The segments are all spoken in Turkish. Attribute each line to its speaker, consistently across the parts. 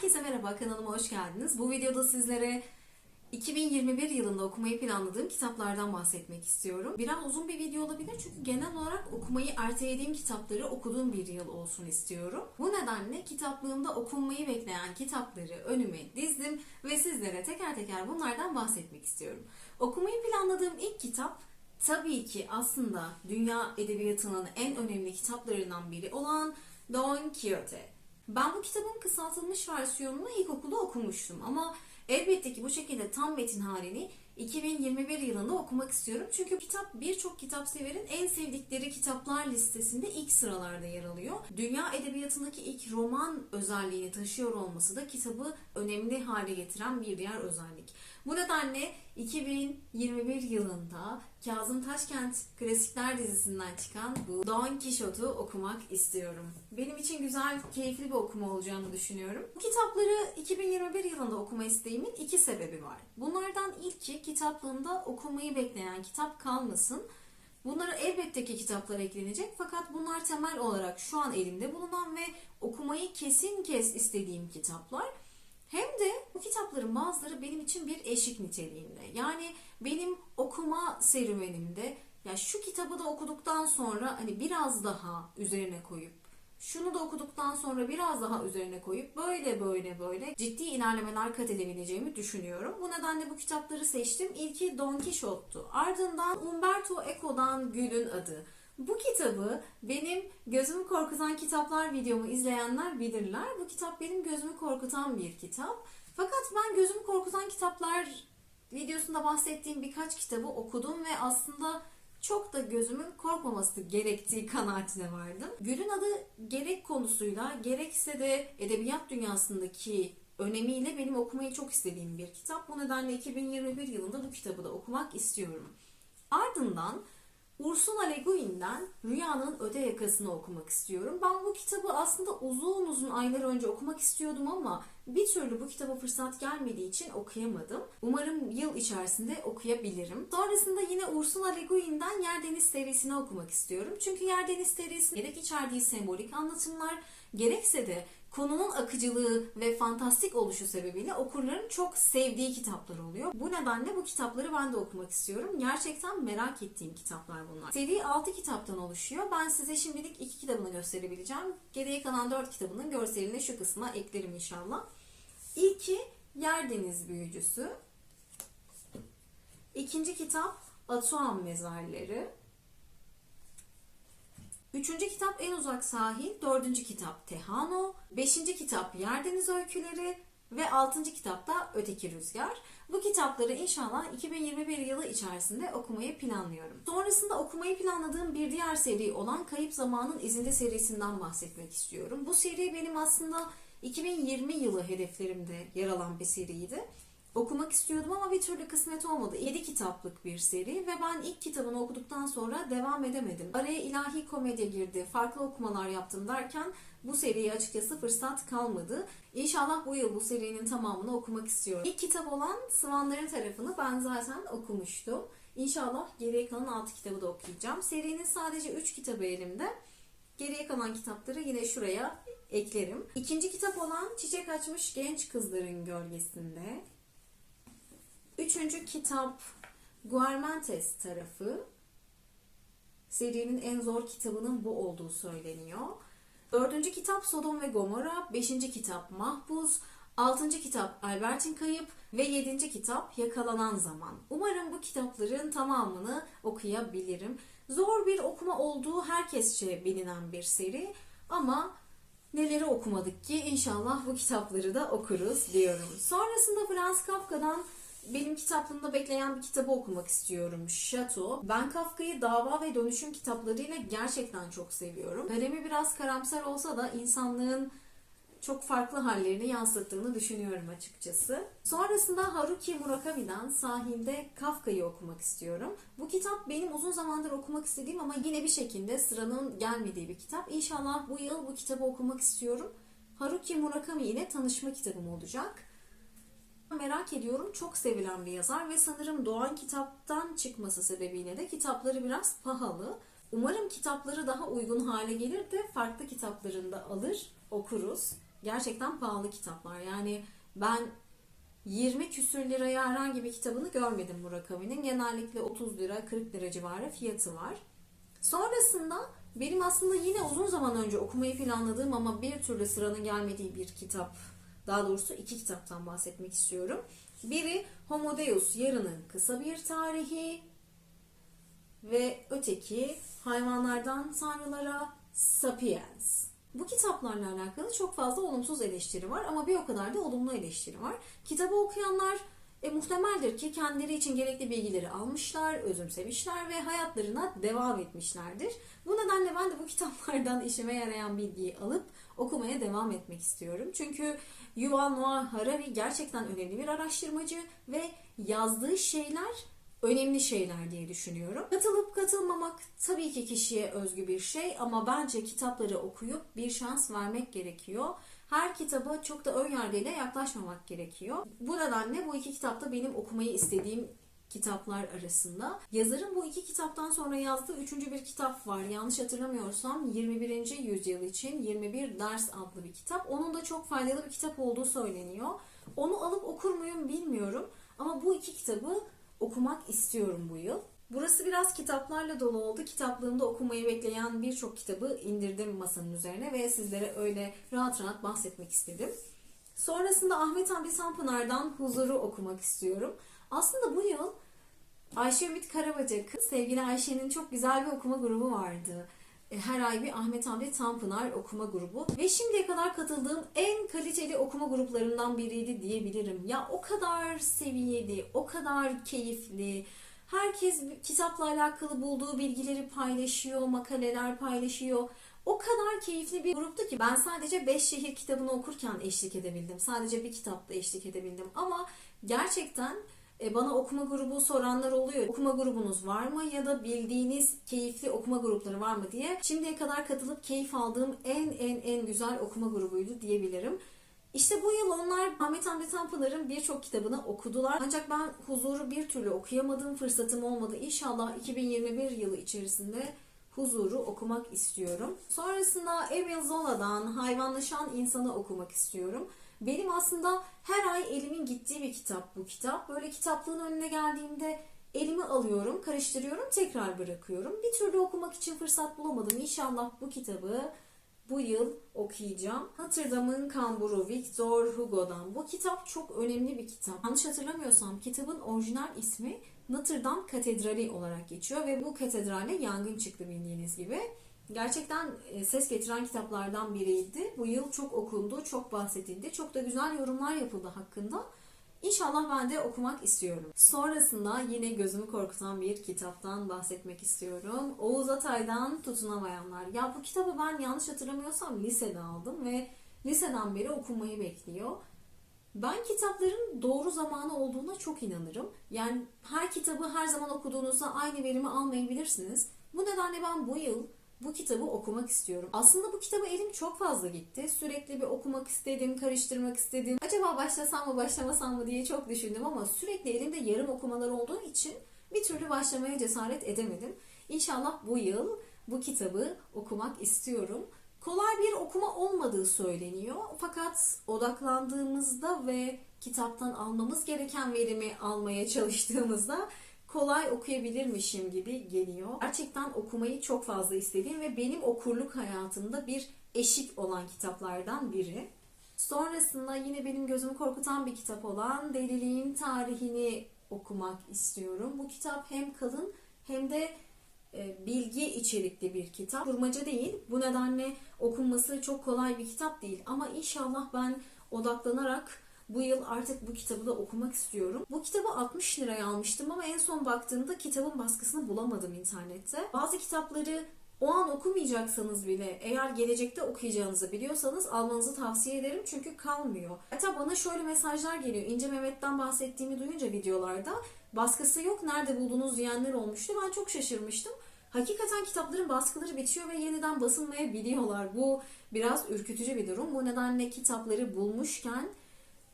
Speaker 1: Herkese merhaba, kanalıma hoş geldiniz. Bu videoda sizlere 2021 yılında okumayı planladığım kitaplardan bahsetmek istiyorum. Biraz uzun bir video olabilir çünkü genel olarak okumayı ertelediğim kitapları okuduğum bir yıl olsun istiyorum. Bu nedenle kitaplığımda okunmayı bekleyen kitapları önüme dizdim ve sizlere teker teker bunlardan bahsetmek istiyorum. Okumayı planladığım ilk kitap tabii ki aslında dünya edebiyatının en önemli kitaplarından biri olan Don Quixote. Ben bu kitabın kısaltılmış versiyonunu ilkokulda okumuştum ama elbette ki bu şekilde tam metin halini 2021 yılında okumak istiyorum. Çünkü kitap birçok kitap severin en sevdikleri kitaplar listesinde ilk sıralarda yer alıyor. Dünya edebiyatındaki ilk roman özelliğini taşıyor olması da kitabı önemli hale getiren bir diğer özellik. Bu nedenle 2021 yılında Kazım Taşkent Klasikler dizisinden çıkan bu Don Quixote'u okumak istiyorum. Benim için güzel, keyifli bir okuma olacağını düşünüyorum. Bu kitapları 2021 yılında okuma isteğimin iki sebebi var. Bunlardan ilki kitaplığımda okumayı bekleyen kitap kalmasın. Bunlara elbette ki kitaplar eklenecek fakat bunlar temel olarak şu an elimde bulunan ve okumayı kesin kes istediğim kitaplar. Hem de bu kitapların bazıları benim için bir eşik niteliğinde. Yani benim okuma serüvenimde ya şu kitabı da okuduktan sonra hani biraz daha üzerine koyup şunu da okuduktan sonra biraz daha üzerine koyup böyle böyle böyle ciddi ilerlemeler kat edebileceğimi düşünüyorum. Bu nedenle bu kitapları seçtim. İlki Don Quixote'tu. Ardından Umberto Eco'dan Gül'ün Adı. Bu kitabı benim gözümü korkutan kitaplar videomu izleyenler bilirler. Bu kitap benim gözümü korkutan bir kitap. Fakat ben gözümü korkutan kitaplar videosunda bahsettiğim birkaç kitabı okudum ve aslında çok da gözümün korkmaması gerektiği kanaatine vardım. Gül'ün adı gerek konusuyla gerekse de edebiyat dünyasındaki önemiyle benim okumayı çok istediğim bir kitap. Bu nedenle 2021 yılında bu kitabı da okumak istiyorum. Ardından Ursula Le Guin'den Rüyanın Öte Yakasını okumak istiyorum. Ben bu kitabı aslında uzun uzun aylar önce okumak istiyordum ama bir türlü bu kitaba fırsat gelmediği için okuyamadım. Umarım yıl içerisinde okuyabilirim. Sonrasında yine Ursula Le Guin'den Yer Deniz serisini okumak istiyorum. Çünkü Yer Deniz serisi gerek içerdiği sembolik anlatımlar gerekse de konunun akıcılığı ve fantastik oluşu sebebiyle okurların çok sevdiği kitaplar oluyor. Bu nedenle bu kitapları ben de okumak istiyorum. Gerçekten merak ettiğim kitaplar bunlar. Seri 6 kitaptan oluşuyor. Ben size şimdilik 2 kitabını gösterebileceğim. Geriye kalan 4 kitabının görselini şu kısma eklerim inşallah. İlki Yer Deniz Büyücüsü. İkinci kitap Atuan Mezarları. Üçüncü kitap En Uzak Sahil, dördüncü kitap Tehano, beşinci kitap Yerdeniz Öyküleri ve altıncı kitap da Öteki Rüzgar. Bu kitapları inşallah 2021 yılı içerisinde okumayı planlıyorum. Sonrasında okumayı planladığım bir diğer seri olan Kayıp Zamanın İzinde serisinden bahsetmek istiyorum. Bu seri benim aslında 2020 yılı hedeflerimde yer alan bir seriydi okumak istiyordum ama bir türlü kısmet olmadı. 7 kitaplık bir seri ve ben ilk kitabını okuduktan sonra devam edemedim. Araya ilahi komedya girdi, farklı okumalar yaptım derken bu seriye açıkçası fırsat kalmadı. İnşallah bu yıl bu serinin tamamını okumak istiyorum. İlk kitap olan Sıvanların tarafını ben zaten okumuştum. İnşallah geriye kalan 6 kitabı da okuyacağım. Serinin sadece 3 kitabı elimde. Geriye kalan kitapları yine şuraya eklerim. İkinci kitap olan Çiçek Açmış Genç Kızların Gölgesinde. Üçüncü kitap Guarmentes tarafı. Serinin en zor kitabının bu olduğu söyleniyor. Dördüncü kitap Sodom ve Gomorra. Beşinci kitap Mahpus. Altıncı kitap Albert'in Kayıp ve yedinci kitap Yakalanan Zaman. Umarım bu kitapların tamamını okuyabilirim. Zor bir okuma olduğu herkesçe bilinen bir seri ama neleri okumadık ki inşallah bu kitapları da okuruz diyorum. Sonrasında Franz Kafka'dan benim kitaplığımda bekleyen bir kitabı okumak istiyorum. Şato. Ben Kafka'yı dava ve dönüşüm kitaplarıyla gerçekten çok seviyorum. Kalemi biraz karamsar olsa da insanlığın çok farklı hallerini yansıttığını düşünüyorum açıkçası. Sonrasında Haruki Murakami'den Sahilde Kafka'yı okumak istiyorum. Bu kitap benim uzun zamandır okumak istediğim ama yine bir şekilde sıranın gelmediği bir kitap. İnşallah bu yıl bu kitabı okumak istiyorum. Haruki Murakami ile tanışma kitabım olacak merak ediyorum. Çok sevilen bir yazar ve sanırım Doğan kitaptan çıkması sebebiyle de kitapları biraz pahalı. Umarım kitapları daha uygun hale gelir de farklı kitaplarında alır, okuruz. gerçekten pahalı kitaplar. Yani ben 20 küsür liraya herhangi bir kitabını görmedim Murakami'nin. Genellikle 30 lira 40 lira civarı fiyatı var. Sonrasında benim aslında yine uzun zaman önce okumayı planladığım ama bir türlü sıranın gelmediği bir kitap, daha doğrusu iki kitaptan bahsetmek istiyorum. Biri Homo Deus, Yarının Kısa Bir Tarihi ve öteki Hayvanlardan Tanrılara Sapiens. Bu kitaplarla alakalı çok fazla olumsuz eleştiri var ama bir o kadar da olumlu eleştiri var. Kitabı okuyanlar e, muhtemeldir ki kendileri için gerekli bilgileri almışlar, özümsemişler ve hayatlarına devam etmişlerdir. Bu nedenle ben de bu kitaplardan işime yarayan bilgiyi alıp okumaya devam etmek istiyorum. Çünkü Yuval Noah Harari gerçekten önemli bir araştırmacı ve yazdığı şeyler önemli şeyler diye düşünüyorum. Katılıp katılmamak tabii ki kişiye özgü bir şey ama bence kitapları okuyup bir şans vermek gerekiyor. Her kitaba çok da ön yargıyla yaklaşmamak gerekiyor. Bu nedenle bu iki kitapta benim okumayı istediğim kitaplar arasında. Yazarın bu iki kitaptan sonra yazdığı üçüncü bir kitap var. Yanlış hatırlamıyorsam 21. yüzyıl için 21 ders adlı bir kitap. Onun da çok faydalı bir kitap olduğu söyleniyor. Onu alıp okur muyum bilmiyorum. Ama bu iki kitabı okumak istiyorum bu yıl. Burası biraz kitaplarla dolu oldu. Kitaplığımda okumayı bekleyen birçok kitabı indirdim masanın üzerine ve sizlere öyle rahat rahat bahsetmek istedim. Sonrasında Ahmet Hamdi Tanpınar'dan Huzur'u okumak istiyorum. Aslında bu yıl Ayşe Ümit Karabacak'ın sevgili Ayşe'nin çok güzel bir okuma grubu vardı. E, Her ay bir Ahmet Hamdi Tanpınar okuma grubu ve şimdiye kadar katıldığım en kaliteli okuma gruplarından biriydi diyebilirim. Ya o kadar seviyeli, o kadar keyifli. Herkes kitapla alakalı bulduğu bilgileri paylaşıyor, makaleler paylaşıyor. O kadar keyifli bir gruptu ki ben sadece 5 şehir kitabını okurken eşlik edebildim. Sadece bir kitapta eşlik edebildim. Ama gerçekten e, bana okuma grubu soranlar oluyor. Okuma grubunuz var mı ya da bildiğiniz keyifli okuma grupları var mı diye. Şimdiye kadar katılıp keyif aldığım en en en güzel okuma grubuydu diyebilirim. İşte bu yıl onlar Ahmet Hamdi Tanpınar'ın birçok kitabını okudular. Ancak ben huzuru bir türlü okuyamadım, fırsatım olmadı. İnşallah 2021 yılı içerisinde huzuru okumak istiyorum. Sonrasında Emil Zola'dan Hayvanlaşan İnsanı okumak istiyorum. Benim aslında her ay elimin gittiği bir kitap bu kitap. Böyle kitaplığın önüne geldiğimde elimi alıyorum, karıştırıyorum, tekrar bırakıyorum. Bir türlü okumak için fırsat bulamadım. İnşallah bu kitabı bu yıl okuyacağım. Notre Dame'ın Kamburu Victor Hugo'dan. Bu kitap çok önemli bir kitap. Yanlış hatırlamıyorsam kitabın orijinal ismi Notre Dame Katedrali olarak geçiyor ve bu katedrale yangın çıktı bildiğiniz gibi. Gerçekten e, ses getiren kitaplardan biriydi. Bu yıl çok okundu, çok bahsedildi. Çok da güzel yorumlar yapıldı hakkında. İnşallah ben de okumak istiyorum. Sonrasında yine gözümü korkutan bir kitaptan bahsetmek istiyorum. Oğuz Atay'dan Tutunamayanlar. Ya bu kitabı ben yanlış hatırlamıyorsam lisede aldım ve liseden beri okumayı bekliyor. Ben kitapların doğru zamanı olduğuna çok inanırım. Yani her kitabı her zaman okuduğunuzda aynı verimi almayabilirsiniz. Bu nedenle ben bu yıl bu kitabı okumak istiyorum. Aslında bu kitaba elim çok fazla gitti. Sürekli bir okumak istedim, karıştırmak istedim. Acaba başlasam mı başlamasam mı diye çok düşündüm ama sürekli elimde yarım okumalar olduğu için bir türlü başlamaya cesaret edemedim. İnşallah bu yıl bu kitabı okumak istiyorum. Kolay bir okuma olmadığı söyleniyor. Fakat odaklandığımızda ve kitaptan almamız gereken verimi almaya çalıştığımızda kolay okuyabilirmişim gibi geliyor. Gerçekten okumayı çok fazla istediğim ve benim okurluk hayatımda bir eşik olan kitaplardan biri. Sonrasında yine benim gözümü korkutan bir kitap olan Deliliğin Tarihini okumak istiyorum. Bu kitap hem kalın hem de e, bilgi içerikli bir kitap. Kurmaca değil. Bu nedenle okunması çok kolay bir kitap değil. Ama inşallah ben odaklanarak bu yıl artık bu kitabı da okumak istiyorum. Bu kitabı 60 liraya almıştım ama en son baktığımda kitabın baskısını bulamadım internette. Bazı kitapları o an okumayacaksanız bile eğer gelecekte okuyacağınızı biliyorsanız almanızı tavsiye ederim çünkü kalmıyor. Hatta bana şöyle mesajlar geliyor. İnce Mehmet'ten bahsettiğimi duyunca videolarda baskısı yok nerede buldunuz diyenler olmuştu. Ben çok şaşırmıştım. Hakikaten kitapların baskıları bitiyor ve yeniden basılmayabiliyorlar. Bu biraz ürkütücü bir durum. Bu nedenle kitapları bulmuşken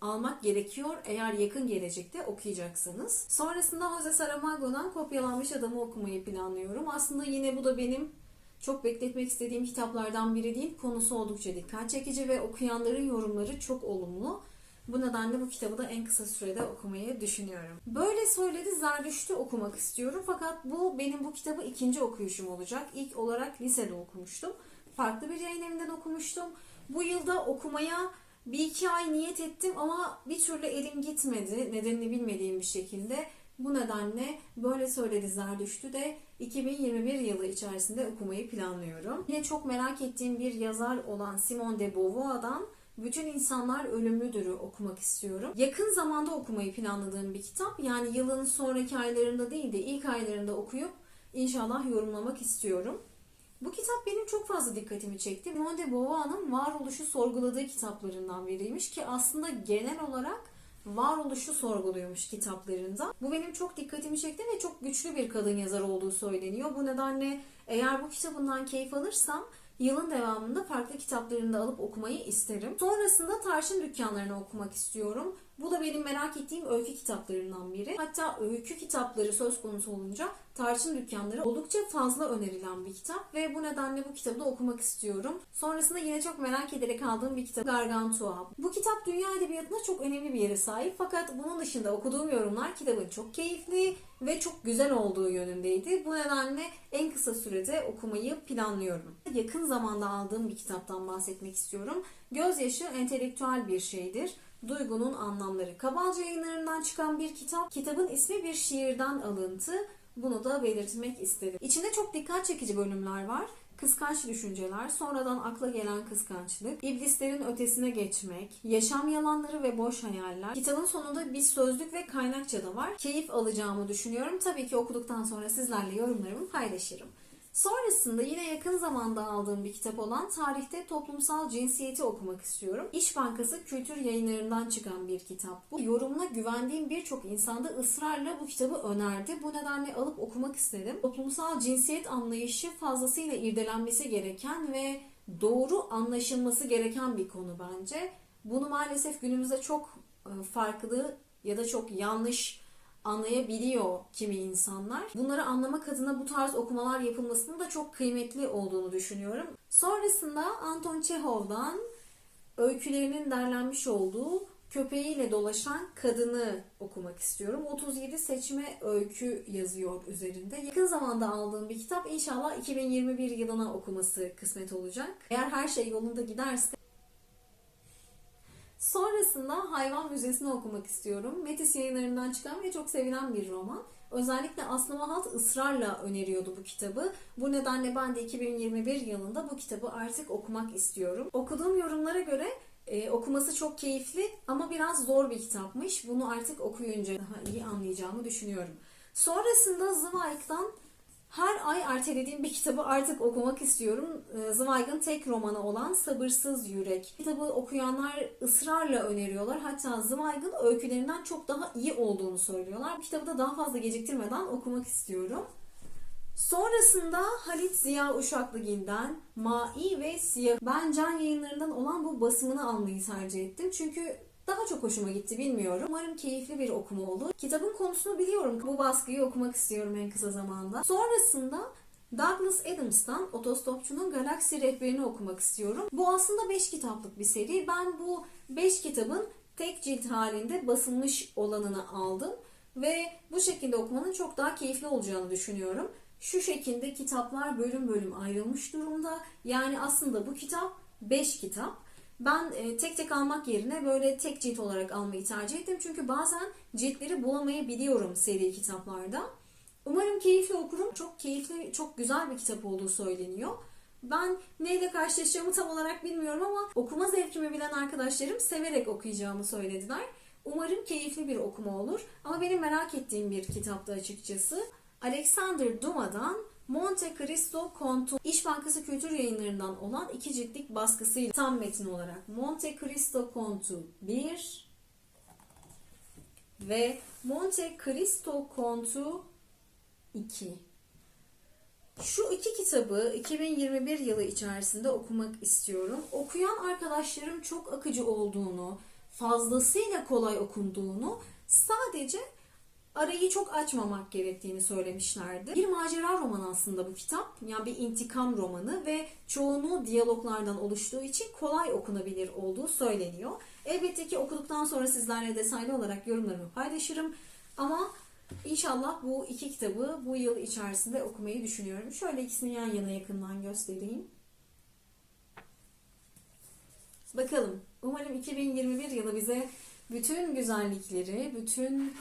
Speaker 1: almak gerekiyor eğer yakın gelecekte okuyacaksınız. Sonrasında Jose Saramago'dan kopyalanmış adamı okumayı planlıyorum. Aslında yine bu da benim çok bekletmek istediğim kitaplardan biri değil. Konusu oldukça dikkat çekici ve okuyanların yorumları çok olumlu. Bu nedenle bu kitabı da en kısa sürede okumayı düşünüyorum. Böyle söyledi Zerdüşt'ü okumak istiyorum. Fakat bu benim bu kitabı ikinci okuyuşum olacak. İlk olarak lisede okumuştum. Farklı bir yayın evinden okumuştum. Bu yılda okumaya bir iki ay niyet ettim ama bir türlü elim gitmedi. Nedenini bilmediğim bir şekilde. Bu nedenle böyle söyledi Zerdüşt'ü de 2021 yılı içerisinde okumayı planlıyorum. Yine çok merak ettiğim bir yazar olan Simone de Beauvoir'dan bütün İnsanlar Ölümlüdür'ü okumak istiyorum. Yakın zamanda okumayı planladığım bir kitap. Yani yılın sonraki aylarında değil de ilk aylarında okuyup inşallah yorumlamak istiyorum. Bu kitap benim çok fazla dikkatimi çekti. Simone de Beauvoir'ın varoluşu sorguladığı kitaplarından biriymiş ki aslında genel olarak varoluşu sorguluyormuş kitaplarında. Bu benim çok dikkatimi çekti ve çok güçlü bir kadın yazar olduğu söyleniyor. Bu nedenle eğer bu kitabından keyif alırsam yılın devamında farklı kitaplarını da alıp okumayı isterim. Sonrasında Tarçın dükkanlarını okumak istiyorum. Bu da benim merak ettiğim öykü kitaplarından biri. Hatta öykü kitapları söz konusu olunca Tarçın dükkanları oldukça fazla önerilen bir kitap ve bu nedenle bu kitabı da okumak istiyorum. Sonrasında yine çok merak ederek aldığım bir kitap Gargantua. Bu kitap dünya edebiyatında çok önemli bir yere sahip fakat bunun dışında okuduğum yorumlar kitabın çok keyifli ve çok güzel olduğu yönündeydi. Bu nedenle en kısa sürede okumayı planlıyorum. Yakın zamanda aldığım bir kitaptan bahsetmek istiyorum. Gözyaşı entelektüel bir şeydir. Duygunun anlamları. Kabalca yayınlarından çıkan bir kitap. Kitabın ismi bir şiirden alıntı. Bunu da belirtmek istedim. İçinde çok dikkat çekici bölümler var. Kıskanç düşünceler, sonradan akla gelen kıskançlık, iblislerin ötesine geçmek, yaşam yalanları ve boş hayaller. Kitabın sonunda bir sözlük ve kaynakça da var. Keyif alacağımı düşünüyorum. Tabii ki okuduktan sonra sizlerle yorumlarımı paylaşırım. Sonrasında yine yakın zamanda aldığım bir kitap olan Tarihte Toplumsal Cinsiyeti okumak istiyorum. İş Bankası Kültür Yayınlarından çıkan bir kitap bu. Yorumuna güvendiğim birçok insan da ısrarla bu kitabı önerdi. Bu nedenle alıp okumak istedim. Toplumsal cinsiyet anlayışı fazlasıyla irdelenmesi gereken ve doğru anlaşılması gereken bir konu bence. Bunu maalesef günümüzde çok e, farklı ya da çok yanlış anlayabiliyor kimi insanlar. Bunları anlamak adına bu tarz okumalar yapılmasının da çok kıymetli olduğunu düşünüyorum. Sonrasında Anton Çehov'dan öykülerinin derlenmiş olduğu köpeğiyle dolaşan kadını okumak istiyorum. 37 seçme öykü yazıyor üzerinde. Yakın zamanda aldığım bir kitap inşallah 2021 yılına okuması kısmet olacak. Eğer her şey yolunda giderse Sonrasında Hayvan Müzesi'ni okumak istiyorum. Metis yayınlarından çıkan ve çok sevilen bir roman. Özellikle Aslı Mahat ısrarla öneriyordu bu kitabı. Bu nedenle ben de 2021 yılında bu kitabı artık okumak istiyorum. Okuduğum yorumlara göre e, okuması çok keyifli ama biraz zor bir kitapmış. Bunu artık okuyunca daha iyi anlayacağımı düşünüyorum. Sonrasında Zweig'dan her ay ertelediğim bir kitabı artık okumak istiyorum. Ee, Zweig'ın tek romanı olan Sabırsız Yürek. Kitabı okuyanlar ısrarla öneriyorlar. Hatta Zweig'ın öykülerinden çok daha iyi olduğunu söylüyorlar. Bu kitabı da daha fazla geciktirmeden okumak istiyorum. Sonrasında Halit Ziya Uşaklıgil'den Mai ve Siyah. Ben Can yayınlarından olan bu basımını almayı tercih ettim. Çünkü daha çok hoşuma gitti bilmiyorum. Umarım keyifli bir okuma olur. Kitabın konusunu biliyorum. Bu baskıyı okumak istiyorum en kısa zamanda. Sonrasında Douglas Adams'tan Otostopçunun Galaksi Rehberini okumak istiyorum. Bu aslında 5 kitaplık bir seri. Ben bu 5 kitabın tek cilt halinde basılmış olanını aldım ve bu şekilde okumanın çok daha keyifli olacağını düşünüyorum. Şu şekilde kitaplar bölüm bölüm ayrılmış durumda. Yani aslında bu kitap 5 kitap. Ben e, tek tek almak yerine böyle tek cilt olarak almayı tercih ettim. Çünkü bazen ciltleri bulamayabiliyorum seri kitaplarda. Umarım keyifli okurum. Çok keyifli, çok güzel bir kitap olduğu söyleniyor. Ben neyle karşılaşacağımı tam olarak bilmiyorum ama okuma zevkimi bilen arkadaşlarım severek okuyacağımı söylediler. Umarım keyifli bir okuma olur. Ama benim merak ettiğim bir kitaptı açıkçası. Alexander Duma'dan Monte Cristo Kontu İş Bankası Kültür Yayınlarından olan iki ciltlik baskısıyla tam metin olarak Monte Cristo Kontu 1 ve Monte Cristo Kontu 2. Şu iki kitabı 2021 yılı içerisinde okumak istiyorum. Okuyan arkadaşlarım çok akıcı olduğunu, fazlasıyla kolay okunduğunu, sadece arayı çok açmamak gerektiğini söylemişlerdi. Bir macera romanı aslında bu kitap. Yani bir intikam romanı ve çoğunluğu diyaloglardan oluştuğu için kolay okunabilir olduğu söyleniyor. Elbette ki okuduktan sonra sizlerle detaylı olarak yorumlarımı paylaşırım. Ama inşallah bu iki kitabı bu yıl içerisinde okumayı düşünüyorum. Şöyle ikisini yan yana yakından göstereyim. Bakalım. Umarım 2021 yılı bize bütün güzellikleri, bütün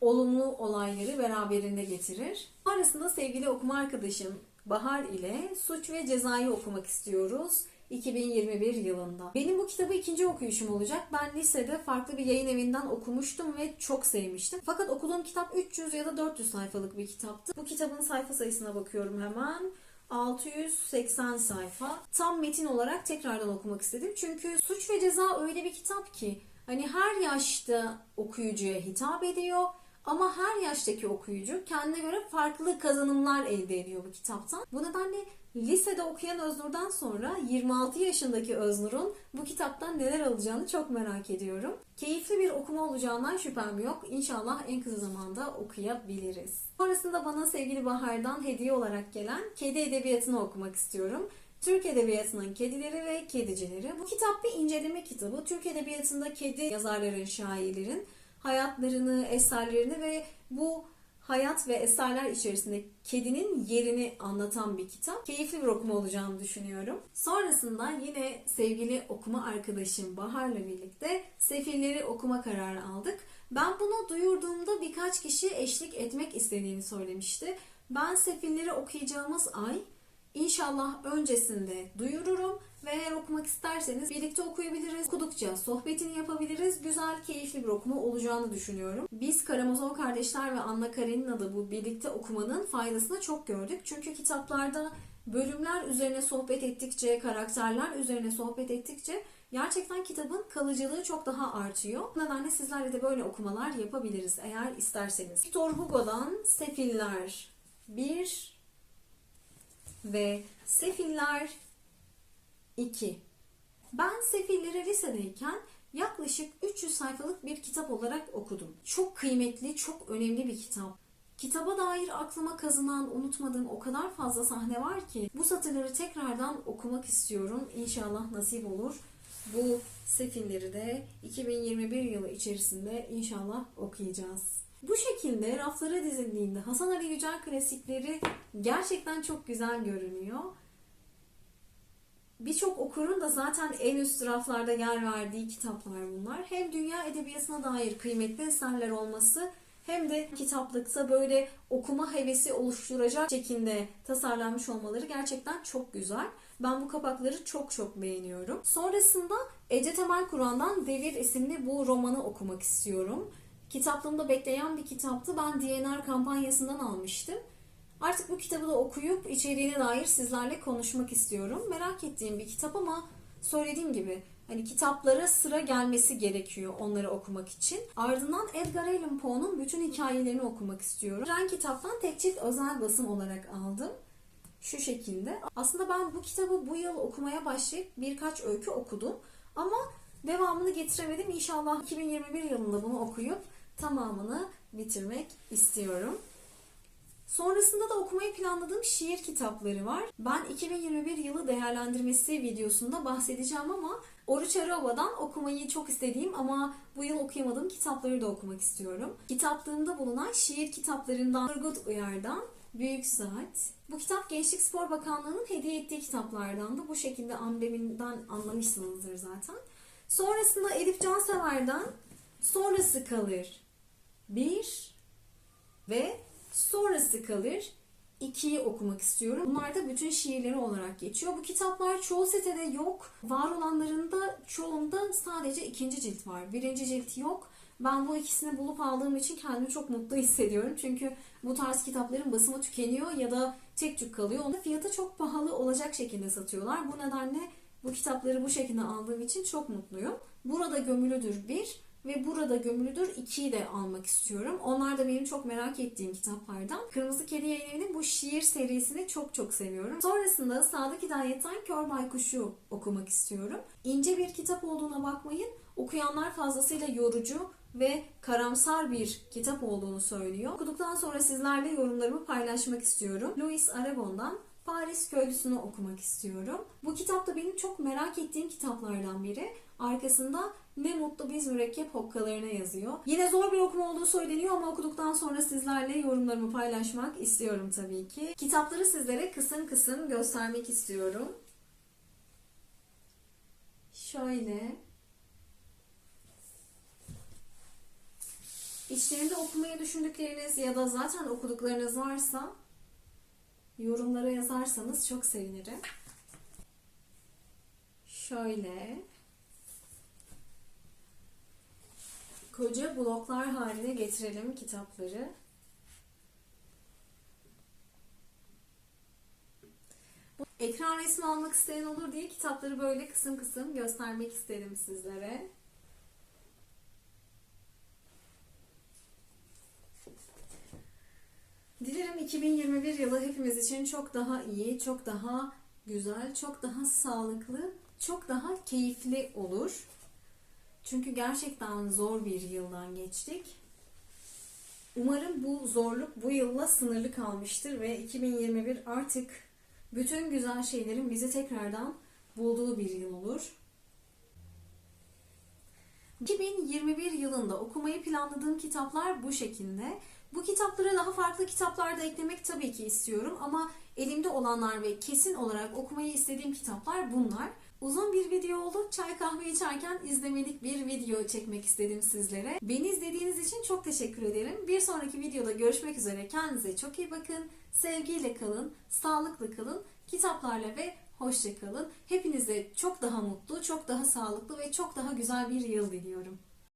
Speaker 1: olumlu olayları beraberinde getirir. Sonrasında sevgili okuma arkadaşım Bahar ile Suç ve Cezayı okumak istiyoruz. 2021 yılında. Benim bu kitabı ikinci okuyuşum olacak. Ben lisede farklı bir yayın evinden okumuştum ve çok sevmiştim. Fakat okuduğum kitap 300 ya da 400 sayfalık bir kitaptı. Bu kitabın sayfa sayısına bakıyorum hemen. 680 sayfa. Tam metin olarak tekrardan okumak istedim. Çünkü Suç ve Ceza öyle bir kitap ki hani her yaşta okuyucuya hitap ediyor. Ama her yaştaki okuyucu kendine göre farklı kazanımlar elde ediyor bu kitaptan. Bu nedenle lisede okuyan Öznur'dan sonra 26 yaşındaki Öznur'un bu kitaptan neler alacağını çok merak ediyorum. Keyifli bir okuma olacağından şüphem yok. İnşallah en kısa zamanda okuyabiliriz. Sonrasında bana sevgili Bahar'dan hediye olarak gelen Kedi Edebiyatı'nı okumak istiyorum. Türk Edebiyatı'nın kedileri ve kedicileri. Bu kitap bir inceleme kitabı. Türk Edebiyatı'nda kedi yazarların, şairlerin hayatlarını, eserlerini ve bu hayat ve eserler içerisinde kedinin yerini anlatan bir kitap. Keyifli bir okuma olacağını düşünüyorum. Sonrasında yine sevgili okuma arkadaşım Bahar'la birlikte Sefilleri okuma kararı aldık. Ben bunu duyurduğumda birkaç kişi eşlik etmek istediğini söylemişti. Ben Sefilleri okuyacağımız ay İnşallah öncesinde duyururum ve eğer okumak isterseniz birlikte okuyabiliriz. Okudukça sohbetini yapabiliriz. Güzel, keyifli bir okuma olacağını düşünüyorum. Biz Karamazov kardeşler ve Anna Karenina da bu birlikte okumanın faydasını çok gördük. Çünkü kitaplarda bölümler üzerine sohbet ettikçe, karakterler üzerine sohbet ettikçe gerçekten kitabın kalıcılığı çok daha artıyor. Bu nedenle sizlerle de böyle okumalar yapabiliriz eğer isterseniz. Victor Hugo'dan Sefiller 1 ve Sefiller 2. Ben Sefilleri lisedeyken yaklaşık 300 sayfalık bir kitap olarak okudum. Çok kıymetli, çok önemli bir kitap. Kitaba dair aklıma kazınan, unutmadığım o kadar fazla sahne var ki bu satırları tekrardan okumak istiyorum. İnşallah nasip olur. Bu Sefilleri de 2021 yılı içerisinde inşallah okuyacağız. Bu şekilde raflara dizildiğinde Hasan Ali Yücel klasikleri gerçekten çok güzel görünüyor. Birçok okurun da zaten en üst raflarda yer verdiği kitaplar bunlar. Hem dünya edebiyatına dair kıymetli eserler olması hem de kitaplıkta böyle okuma hevesi oluşturacak şekilde tasarlanmış olmaları gerçekten çok güzel. Ben bu kapakları çok çok beğeniyorum. Sonrasında Ece Temel Kur'an'dan Devir isimli bu romanı okumak istiyorum. Kitaplığımda bekleyen bir kitaptı. Ben DNR kampanyasından almıştım. Artık bu kitabı da okuyup içeriğine dair sizlerle konuşmak istiyorum. Merak ettiğim bir kitap ama söylediğim gibi hani kitaplara sıra gelmesi gerekiyor onları okumak için. Ardından Edgar Allan Poe'nun bütün hikayelerini okumak istiyorum. Ren kitaptan tek cilt özel basım olarak aldım. Şu şekilde. Aslında ben bu kitabı bu yıl okumaya başlayıp birkaç öykü okudum. Ama devamını getiremedim. İnşallah 2021 yılında bunu okuyup tamamını bitirmek istiyorum. Sonrasında da okumayı planladığım şiir kitapları var. Ben 2021 yılı değerlendirmesi videosunda bahsedeceğim ama Oruç Araba'dan okumayı çok istediğim ama bu yıl okuyamadığım kitapları da okumak istiyorum. Kitaplığımda bulunan şiir kitaplarından Turgut Uyar'dan Büyük Saat. Bu kitap Gençlik Spor Bakanlığı'nın hediye ettiği kitaplardan da bu şekilde ambleminden anlamışsınızdır zaten. Sonrasında Elif Cansever'den Sonrası Kalır 1 ve Sonrası kalır. 2'yi okumak istiyorum. Bunlar da bütün şiirleri olarak geçiyor. Bu kitaplar çoğu sitede yok. Var olanlarında çoğunda sadece ikinci cilt var. Birinci cilt yok. Ben bu ikisini bulup aldığım için kendimi çok mutlu hissediyorum. Çünkü bu tarz kitapların basımı tükeniyor ya da tek tük kalıyor. Onda fiyatı çok pahalı olacak şekilde satıyorlar. Bu nedenle bu kitapları bu şekilde aldığım için çok mutluyum. Burada gömülüdür bir ve burada gömülüdür 2'yi de almak istiyorum. Onlar da benim çok merak ettiğim kitaplardan. Kırmızı Kedi Yayın bu şiir serisini çok çok seviyorum. Sonrasında Sadık Hidayet'ten Kör Baykuş'u okumak istiyorum. İnce bir kitap olduğuna bakmayın. okuyanlar fazlasıyla yorucu ve karamsar bir kitap olduğunu söylüyor. Okuduktan sonra sizlerle yorumlarımı paylaşmak istiyorum. Louis Aragon'dan Paris Köylüsü'nü okumak istiyorum. Bu kitap da benim çok merak ettiğim kitaplardan biri. Arkasında ne mutlu biz mürekkep hokkalarına yazıyor. Yine zor bir okuma olduğu söyleniyor ama okuduktan sonra sizlerle yorumlarımı paylaşmak istiyorum tabii ki. Kitapları sizlere kısım kısım göstermek istiyorum. Şöyle. İçlerinde okumayı düşündükleriniz ya da zaten okuduklarınız varsa yorumlara yazarsanız çok sevinirim. Şöyle. Koca bloklar haline getirelim kitapları. Ekran resmi almak isteyen olur diye kitapları böyle kısım kısım göstermek istedim sizlere. Dilerim 2021 yılı hepimiz için çok daha iyi, çok daha güzel, çok daha sağlıklı, çok daha keyifli olur. Çünkü gerçekten zor bir yıldan geçtik. Umarım bu zorluk bu yılla sınırlı kalmıştır ve 2021 artık bütün güzel şeylerin bizi tekrardan bulduğu bir yıl olur. 2021 yılında okumayı planladığım kitaplar bu şekilde. Bu kitaplara daha farklı kitaplar da eklemek tabii ki istiyorum ama elimde olanlar ve kesin olarak okumayı istediğim kitaplar bunlar. Uzun bir video oldu. Çay kahve içerken izlemelik bir video çekmek istedim sizlere. Beni izlediğiniz için çok teşekkür ederim. Bir sonraki videoda görüşmek üzere. Kendinize çok iyi bakın. Sevgiyle kalın, sağlıklı kalın, kitaplarla ve hoşça kalın. Hepinize çok daha mutlu, çok daha sağlıklı ve çok daha güzel bir yıl diliyorum.